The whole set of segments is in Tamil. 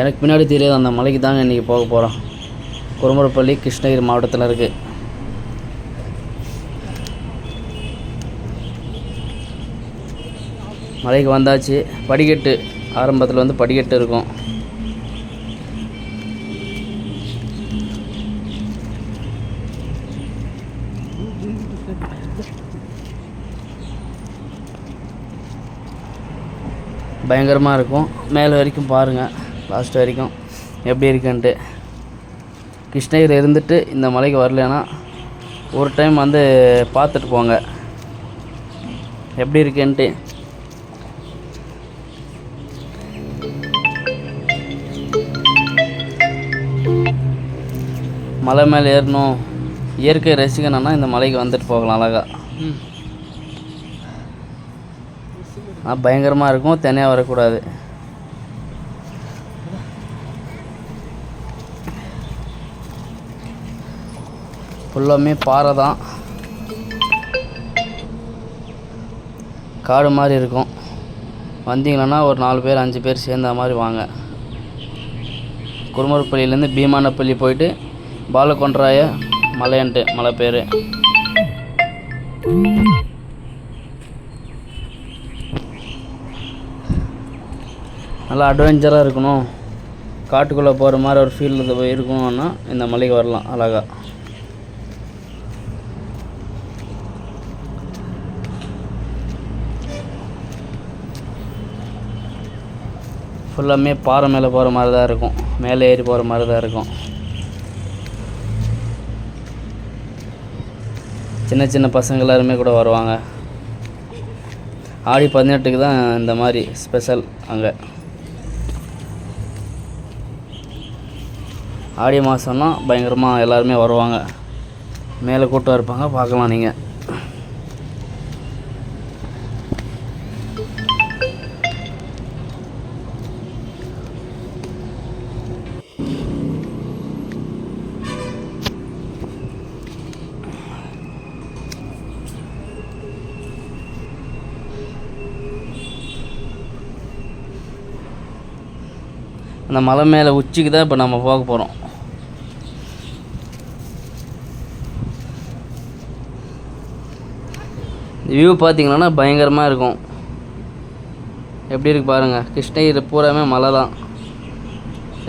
எனக்கு பின்னாடி தெரியாது அந்த மலைக்கு தாங்க இன்றைக்கி போக போகிறோம் குருமரப்பள்ளி கிருஷ்ணகிரி மாவட்டத்தில் இருக்குது மலைக்கு வந்தாச்சு. படிக்கட்டு ஆரம்பத்தில் வந்து படிக்கட்டு இருக்கும். பயங்கரமாக இருக்கும். மேலே வரைக்கும் பாருங்கள் லாஸ்ட் வரைக்கும் எப்படி இருக்குன்ட்டு. கிருஷ்ணகிரி இருந்துட்டு இந்த மலைக்கு வரலன்னா ஒரு டைம் வந்து பார்த்துட்டு போங்க. எப்படி இருக்குன்ட்டு. மலை மேலே ஏறணும். இயற்கை ரசிக்கணும்னா இந்த மலைக்கு வந்துட்டு போகலாம் அழகா. ஆனால் பயங்கரமாக இருக்கும் தனியாக வரக்கூடாது. ஃபுல்லாமே பாறை தான். காடு மாதிரி இருக்கும். வந்தீங்கன்னா ஒரு நாலு பேர் அஞ்சு பேர் சேர்ந்த மாதிரி வாங்க. குருமரப்பள்ளியிலேருந்து பீமானப்பள்ளி போயிட்டு பாலகொன்றாய மலையன்ட்டு மலை பேர். நல்லா அட்வென்ச்சராக இருக்கணும். காட்டுக்குள்ளே போகிற மாதிரி ஒரு ஃபீல் இருக்கணும்னா இந்த மலைக்கு வரலாம் அழகாக ஃபுல்லாமே பாறை மேலே போகிற மாதிரி தான் இருக்கும். மேலே ஏறி போகிற மாதிரி தான் இருக்கும். சின்ன சின்ன பசங்க எல்லாருமே கூட வருவாங்க. ஆடி பதினெட்டுக்கு தான் இந்த மாதிரி ஸ்பெஷல் அங்கே. ஆடி மாதம்னா பயங்கரமாக எல்லாருமே வருவாங்க. மேலே கூட்டம் இருப்பாங்க பார்க்கலாம் நீங்கள் அந்த மலை மேலே உச்சிக்கு தான் இப்போ நம்ம போக போகிறோம். வியூ பார்த்தீங்கன்னா பயங்கரமாக இருக்கும். எப்படி இருக்கு பாருங்கள் கிருஷ்ணகிரி பூராமே மலை தான்.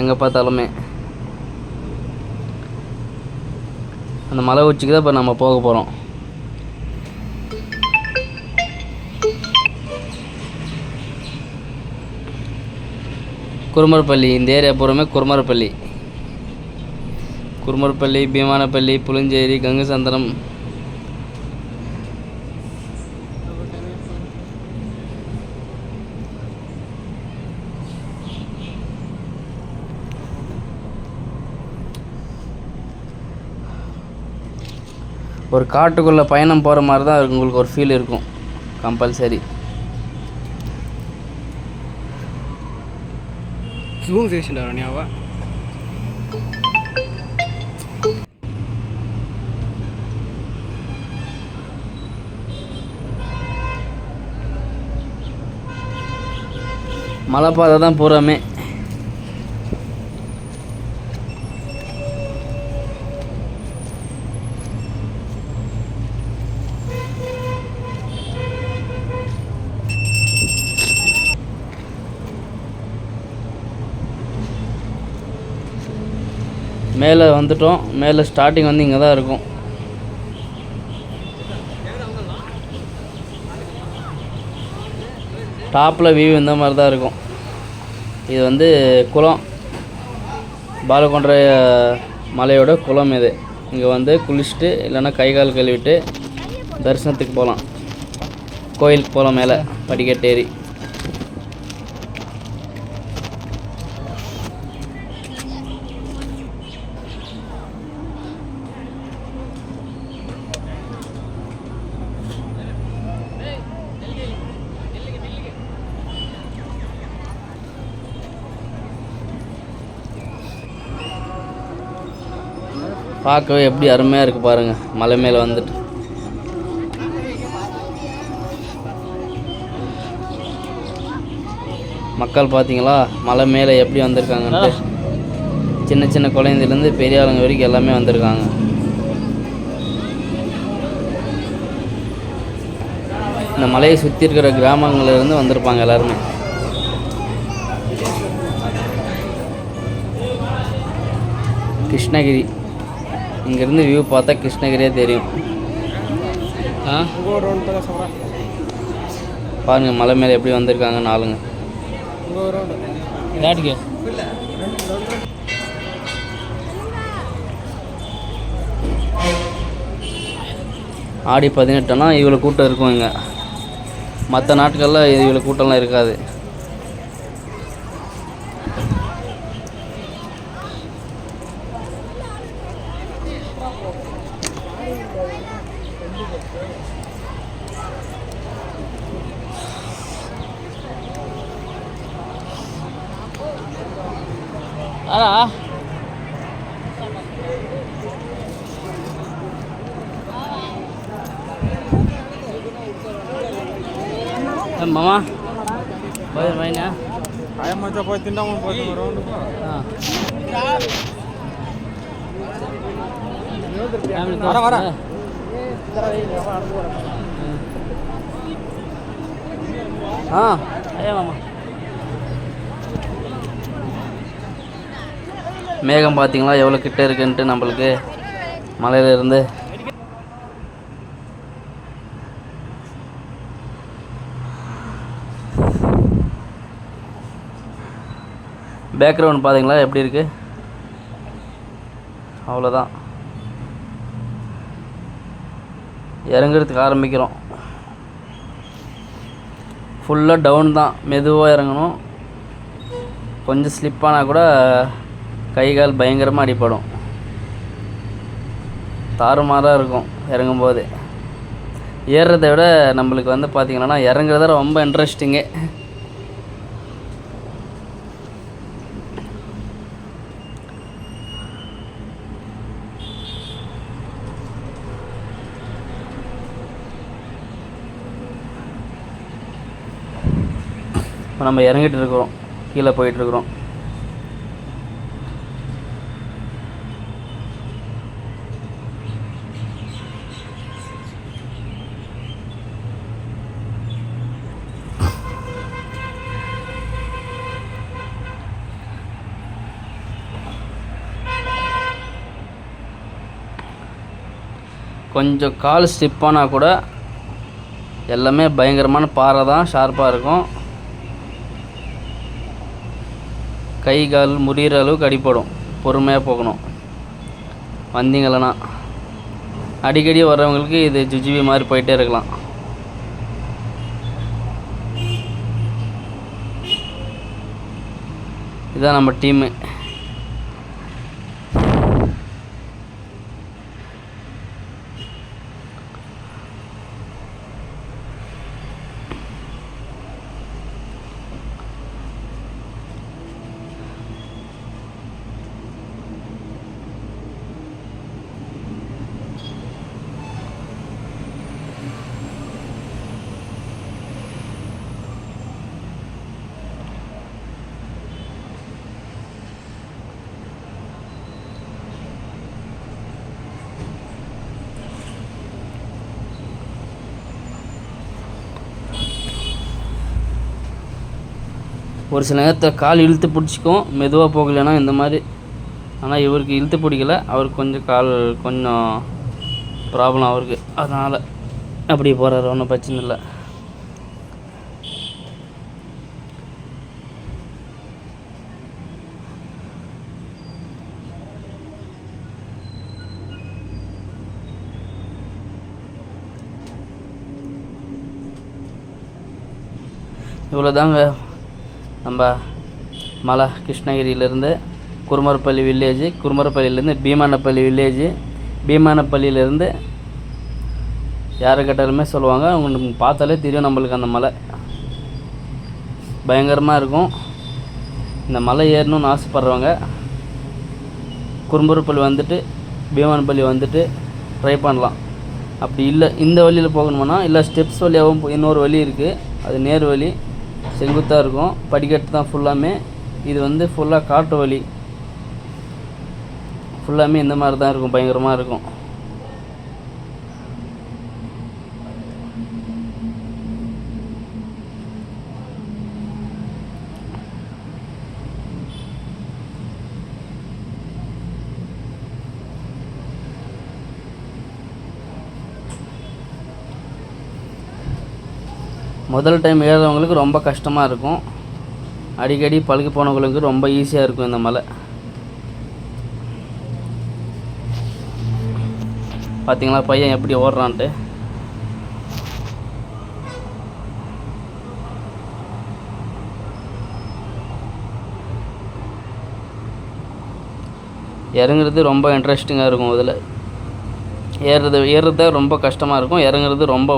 எங்கே பார்த்தாலுமே. அந்த மலை உச்சிக்கு தான் இப்போ நம்ம போக போகிறோம். குருமரப்பள்ளி இந்த ஏரியா பூராமே குருமரப்பள்ளி. குருமரப்பள்ளி பீமானப்பள்ளி புளிஞ்சேரி கங்கசந்திரம் ஒரு காட்டுக்குள்ளே பயணம் போகிற மாதிரி தான் உங்களுக்கு ஒரு ஃபீல் இருக்கும். கம்பல்சரி. ஜூம் చేసిండారు న్యావా மலை பாதை தான் பூராமே மேலே வந்துட்டோம். மேலே ஸ்டார்டிங் வந்து இங்கே தான் இருக்கும் டாப்பில் வியூ இந்த மாதிரி தான் இருக்கும். இது வந்து குளம். பாலகொன்ற மலையோட குளம் இது. இங்கே வந்து குளிச்சுட்டு இல்லைன்னா கை கால் கழுவிட்டு தரிசனத்துக்கு போகலாம். கோயிலுக்கு போகலாம் மேலே படிக்கட்டேறி பார்க்கவே எப்படி அருமையாக இருக்குது பாருங்கள் மலை மேலே வந்துட்டு. மக்கள் பார்த்தீங்களா மலை மேலே எப்படி வந்திருக்காங்கன்ட்டு. சின்ன சின்ன குழந்தைலேருந்து பெரிய ஆளுங்க வரைக்கும் எல்லாமே வந்திருக்காங்க. இந்த மலையை சுற்றி இருக்கிற கிராமங்கள்லேருந்து வந்திருப்பாங்க எல்லாருமே. கிருஷ்ணகிரி. இங்கேருந்து வியூ பார்த்தா கிருஷ்ணகிரியே தெரியும். ஆ? பாருங்கள் மலை மேலே எப்படி வந்திருக்காங்க நாளுங்க ஆடி பதினெட்டுனா இவ்வளோ கூட்டம் இருக்கும் இங்கே. மற்ற நாட்களில் இவ்வளோ கூட்டம்லாம் இருக்காது. ஆடா மாமா போய் வைனா ஆயம் மச்சா போய் திண்டாமல் போய் ஒரு ரவுண்டு வர, வர. ஆ ஐயா மேகம் பார்த்தீங்களா? எவ்வளோ கிட்ட இருக்குன்ட்டு நம்மளுக்கு மலையிலேருந்து பேக்ரவுண்ட் பார்த்தீங்களா? எப்படி இருக்கு? அவ்வளோதான் இறங்குறதுக்கு ஆரம்பிக்கிறோம். ஃபுல்லாக டவுன் தான். மெதுவாக இறங்கணும். கொஞ்சம் ஸ்லிப் ஆனால் கூட கை கால் பயங்கரமாக அடிப்படும் தாறுமாறாக இருக்கும் இறங்கும்போது. ஏறுறதை விட நம்மளுக்கு வந்து பார்த்திங்கன்னா இறங்குறத ரொம்ப இன்ட்ரெஸ்டிங்கு இப்போ நம்ம இறங்கிட்டு இருக்கிறோம். கீழே போயிட்டுருக்குறோம் கொஞ்சம் கால் ஸ்டிப்பானால் கூட எல்லாமே பயங்கரமான பாறை தான் ஷார்ப்பாக இருக்கும். கை கால் முறிகிற அளவுக்கு அடிப்படும் பொறுமையாக போகணும். வந்தீங்களன்னா. அடிக்கடி வர்றவங்களுக்கு இது ஜுஜிபி மாதிரி போயிட்டே இருக்கலாம். இதான் நம்ம டீமு. ஒரு சில நேரத்தில் கால் இழுத்து பிடிச்சிக்கும் மெதுவாக போகலைன்னா இந்த மாதிரி. ஆனால் இவருக்கு இழுத்து பிடிக்கல. அவருக்கு கொஞ்சம் கால் கொஞ்சம் ப்ராப்ளம் அவருக்கு. அதனால் அப்படி போகிறாரு ஒன்றும் பிரச்சனை இல்லை. இவ்வளோதாங்க நம்ம மலை கிருஷ்ணகிரியிலேருந்து குருமரப்பள்ளி வில்லேஜ் குருமரப்பள்ளியிலேருந்து பீமானப்பள்ளி வில்லேஜ் பீமானப்பள்ளியிலேருந்து யாரை கேட்டாலுமே சொல்லுவாங்க. உங்களுக்கு பார்த்தாலே தெரியும் நம்மளுக்கு அந்த மலை. பயங்கரமாக இருக்கும். இந்த மலை ஏறணும்னு ஆசைப்பட்றவங்க குறும்புறப்பள்ளி வந்துட்டு பீமானப்பள்ளி வந்துட்டு ட்ரை பண்ணலாம். அப்படி இல்லை இந்த வழியில் போகணுமானா இல்லை ஸ்டெப்ஸ் வழியாகவும் இன்னொரு வழி இருக்குது அது நேர் வழி. செங்குத்தாக இருக்கும். படிக்கட்டு தான் ஃபுல்லாமே இது வந்து ஃபுல்லாக காட்டு வழி ஃபுல்லாமே இந்த மாதிரி தான் இருக்கும். பயங்கரமாக இருக்கும். முதல் டைம் ஏறுறவங்களுக்கு ரொம்ப கஷ்டமாக இருக்கும். அடிக்கடி பழகி போனவங்களுக்கு ரொம்ப ஈஸியாக இருக்கும் இந்த மலை பார்த்தீங்களா பையன் எப்படி ஓடுறான்ட்டு? இறங்குறது ரொம்ப இன்ட்ரெஸ்டிங்காக இருக்கும் இதில். ஏறுறது ஏறுறது ரொம்ப கஷ்டமாக இருக்கும் இறங்குறது ரொம்ப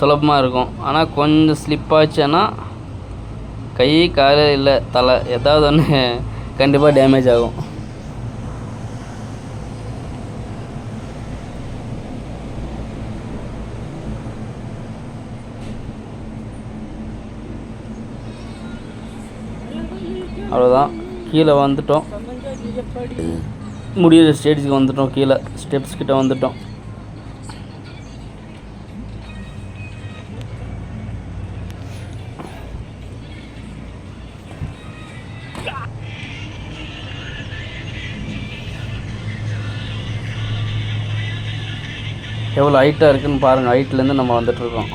சுலபமாக இருக்கும். ஆனால் கொஞ்சம் ஸ்லிப் ஆச்சுன்னா கை கால் இல்லை தலை ஏதாவது ஒன்று கண்டிப்பாக டேமேஜ் ஆகும். அவ்வளோதான் கீழே வந்துட்டோம். முடியிற ஸ்டேஜுக்கு வந்துட்டோம் கீழே. ஸ்டெப்ஸ் கிட்ட வந்துட்டோம். எவ்வளோ ஹைட்டாக இருக்குன்னு பாருங்கள் ஹைட்லேருந்து நம்ம வந்துட்டுருக்கோம்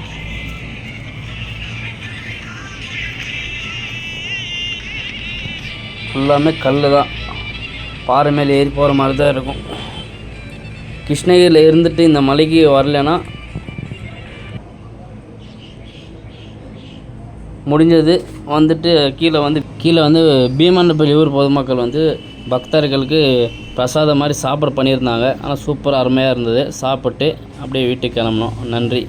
ஃபுல்லாமே கல் தான். பாறை மேலே ஏறி போகிற மாதிரி தான் இருக்கும். கிருஷ்ணகிரியில் இருந்துட்டு இந்த மலைக்கு வரலைன்னா முடிஞ்சது. வந்துட்டு கீழே வந்து கீழே வந்து பீமண்டப்பள்ளி ஊர் பொதுமக்கள் வந்து பக்தர்களுக்கு பிரசாதம் மாதிரி சாப்பிட பண்ணியிருந்தாங்க. ஆனால் சூப்பராக அருமையாக இருந்தது. சாப்பிட்டு அப்படியே வீட்டுக்கு கிளம்பணும் நன்றி.